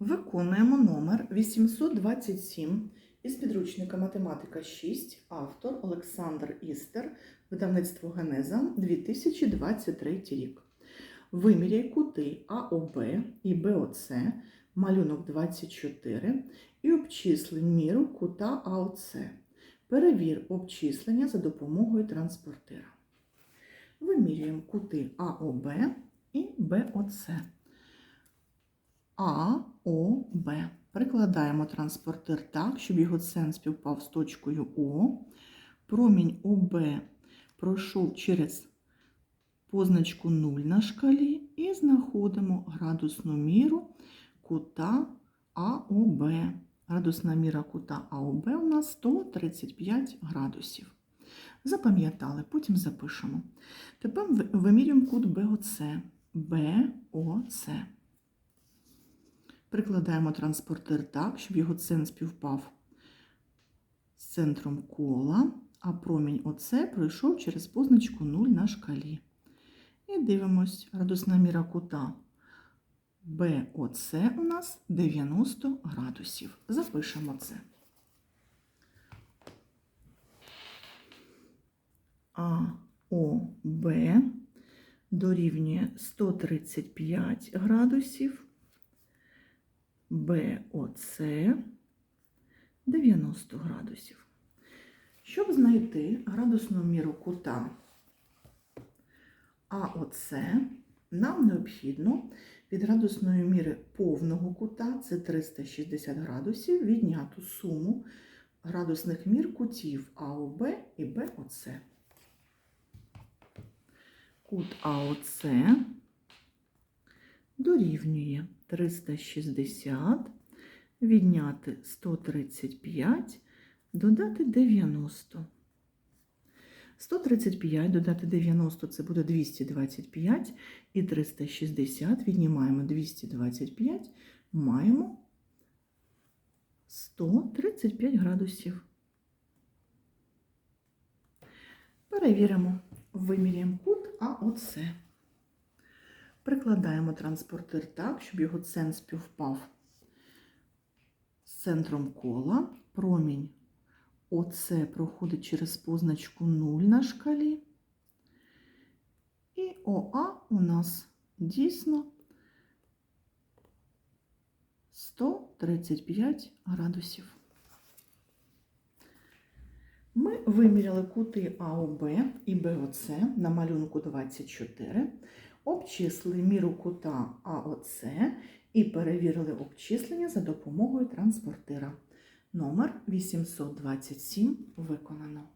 Виконуємо номер 827 із підручника Математика 6, автор Олександр Істер, видавництво Генеза 2023 рік. Виміряй кути АОБ і БОЦ, малюнок 24, і обчисли міру кута АОЦ. Перевір обчислення за допомогою транспортира. Вимірюємо кути АОБ і БОЦ. А, О, Б. Прикладаємо транспортир так, щоб його центр співпав з точкою О. Промінь ОБ пройшов через позначку 0 на шкалі і знаходимо градусну міру кута АОБ. Градусна міра кута АОБ у нас 135 градусів. Запам'ятали, потім запишемо. Тепер вимірюємо кут БОЦ. БОЦ. Прикладаємо транспортир так, щоб його центр співпав з центром кола, а промінь ОЦ пройшов через позначку 0 на шкалі. І дивимось, градусна міра кута БОЦ у нас 90 градусів. Запишемо це. АОБ дорівнює 135 градусів. БОЦ 90 градусів. Щоб знайти градусну міру кута АОЦ, нам необхідно від градусної міри повного кута, це 360 градусів, відняту суму градусних мір кутів АОБ і БОЦ. Кут АОЦ дорівнює 360, відняти 135, додати 90. 135 додати 90 це буде 225, і 360 віднімаємо 225, маємо 135 градусів. Перевіримо, виміряємо кут АОЦ. Прикладаємо транспортир так, щоб його центр співпав з центром кола. Промінь ОЦ проходить через позначку 0 на шкалі. І ОА у нас дійсно 135 градусів. Ми виміряли кути АОБ і БОЦ на малюнку 24, обчислили міру кута АОЦ і перевірили обчислення за допомогою транспортира. Номер 827 виконано.